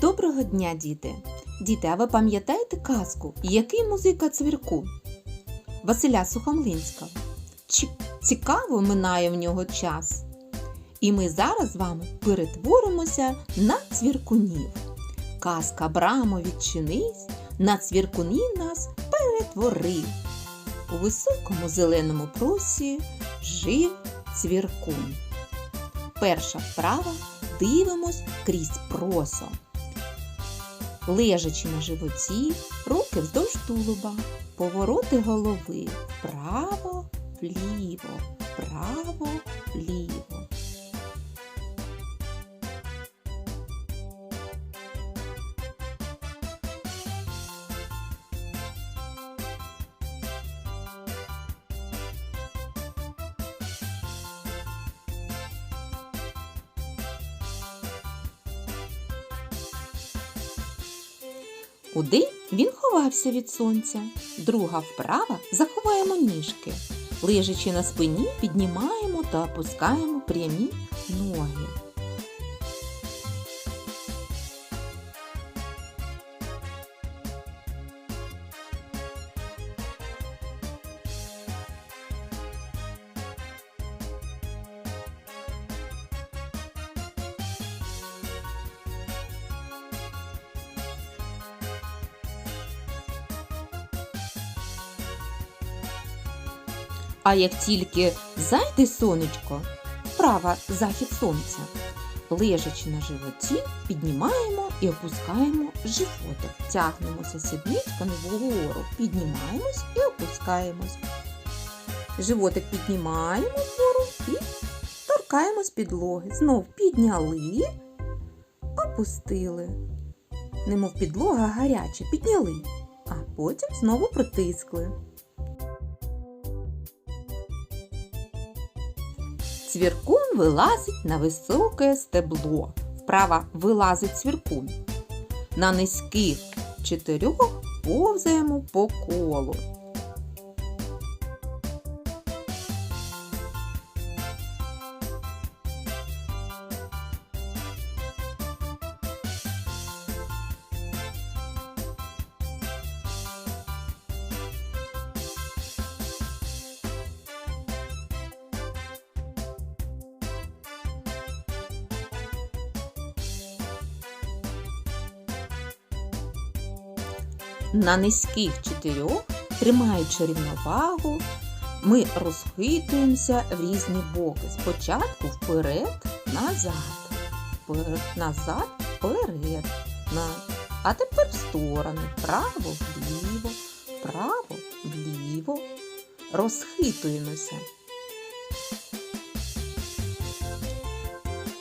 Доброго дня, діти! Діти, а ви пам'ятаєте казку? Який музика цвірку? Василя Сухомлинського. Чи цікаво минає в нього час? І ми зараз з вами перетворимося на цвіркунів. Казка Брамо відчинись, на цвіркунів нас перетворив. У високому зеленому просі жив цвіркун. Перша вправа дивимось крізь просо. Лежачи на животі, руки вздовж тулуба, повороти голови вправо, вліво, вправо, вліво. Удень він ховався від сонця. Друга вправа заховаємо ніжки. Лежачи на спині, піднімаємо та опускаємо прямі ноги. А як тільки зайде сонечко, вправа захід сонця, лежачи на животі, піднімаємо і опускаємо животик. Тягнемося сідничками вгору, піднімаємось і опускаємось. Животик піднімаємо вгору і торкаємось підлоги. Знов підняли, опустили. Немов підлога гаряча, підняли, а потім знову притискли. Цвіркун вилазить на високе стебло. Вправа вилазить цвіркун. На низьких чотирьох повзаємо по колу. На низьких чотирьох, тримаючи рівновагу, ми розхитуємося в різні боки. Спочатку вперед, назад, вперед, назад, вперед. А тепер в сторони. Вправо, вліво, вправо, вліво. Розхитуємося.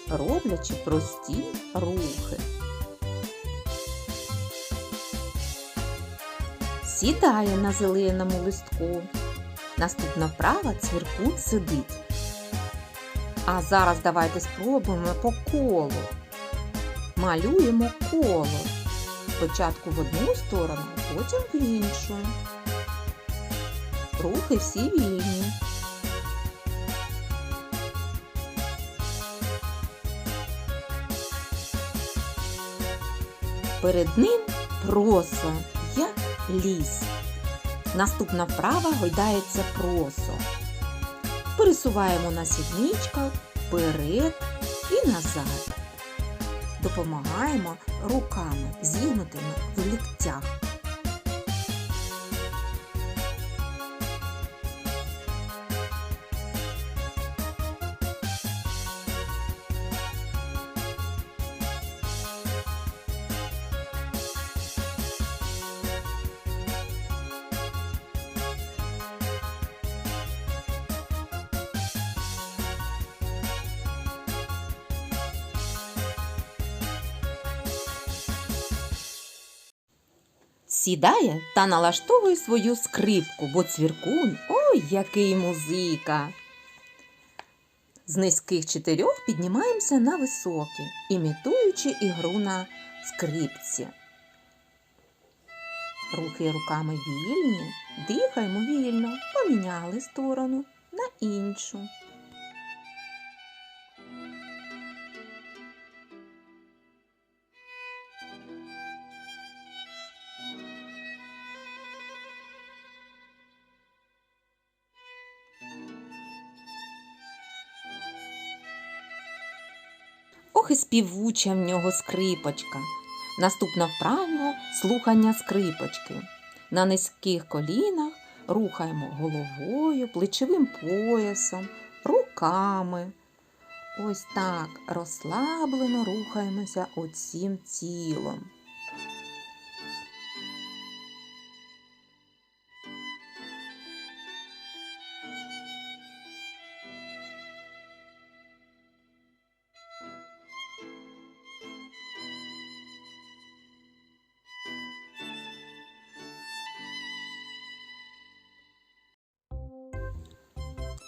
Роблячи прості рухи. Сідає на зеленому листку. Наступна вправа цвіркун сидить. А зараз давайте спробуємо по колу. Малюємо коло. Спочатку в одну сторону, потім в іншу. Рухи всі вільні. Перед ним просо, як ліс. Наступна вправа гойдається просо. Пересуваємо на сідничках вперед і назад. Допомагаємо руками зігнутими в ліктях. Сідає та налаштовує свою скрипку, бо цвіркун ой, який музика. З низьких чотирьох піднімаємося на високі, імітуючи ігру на скрипці. Руки руками вільні, дихаємо вільно, поміняли сторону на іншу. Трохи співуча в нього скрипочка. Наступна вправа слухання скрипочки. На низьких колінах рухаємо головою, плечовим поясом, руками. Ось так розслаблено рухаємося усім тілом.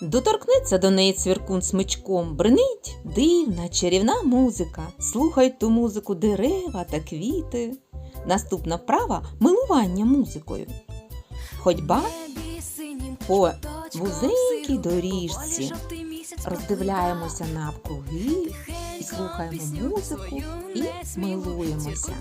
Доторкнеться до неї цвіркун смичком, бринить дивна чарівна музика. Слухають ту музику дерева та квіти. Наступна вправа милування музикою. Ходьба по вузенькій доріжці. Роздивляємося навкруги і слухаємо музику і милуємося.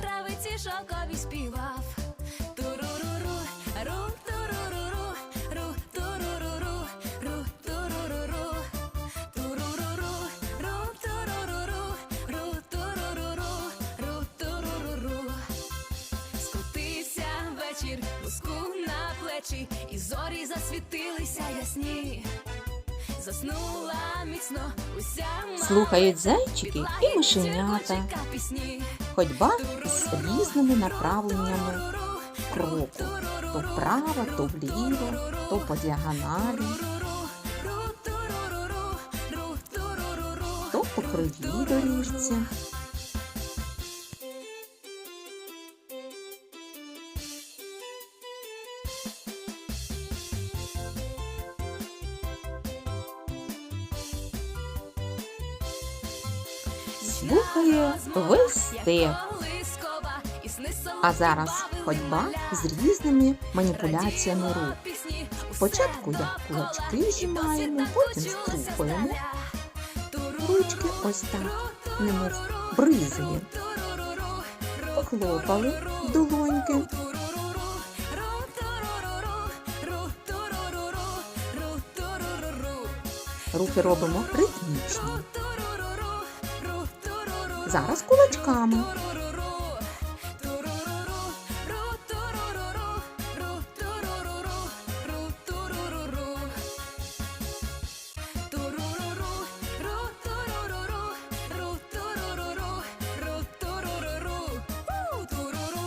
Вечір, луску на плечі, і зорі засвітилися ясні. Заснула міцно уся мала, Слухають зайчики і мишенята. Ходьба з різними направленнями кроку. То вправо, то вліво, то по діагоналі, то по кривій доріжці. Слухає весь степ. А зараз ходьба з різними маніпуляціями рук. Спочатку як кулачки зжимаємо, потім струхуємо. Ручки ось так, немов бризги. Похлопали долоньки. Рухи робимо ритмічні. Зараз кулачками.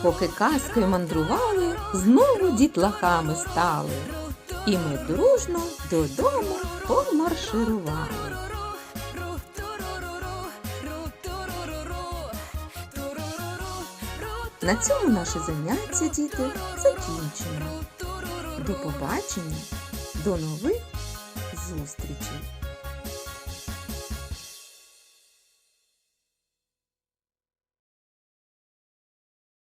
Поки казкою мандрували, знову дітлахами стали. І ми дружно додому помарширували. На цьому наше заняття, діти, закінчено. До побачення, до нових зустрічей!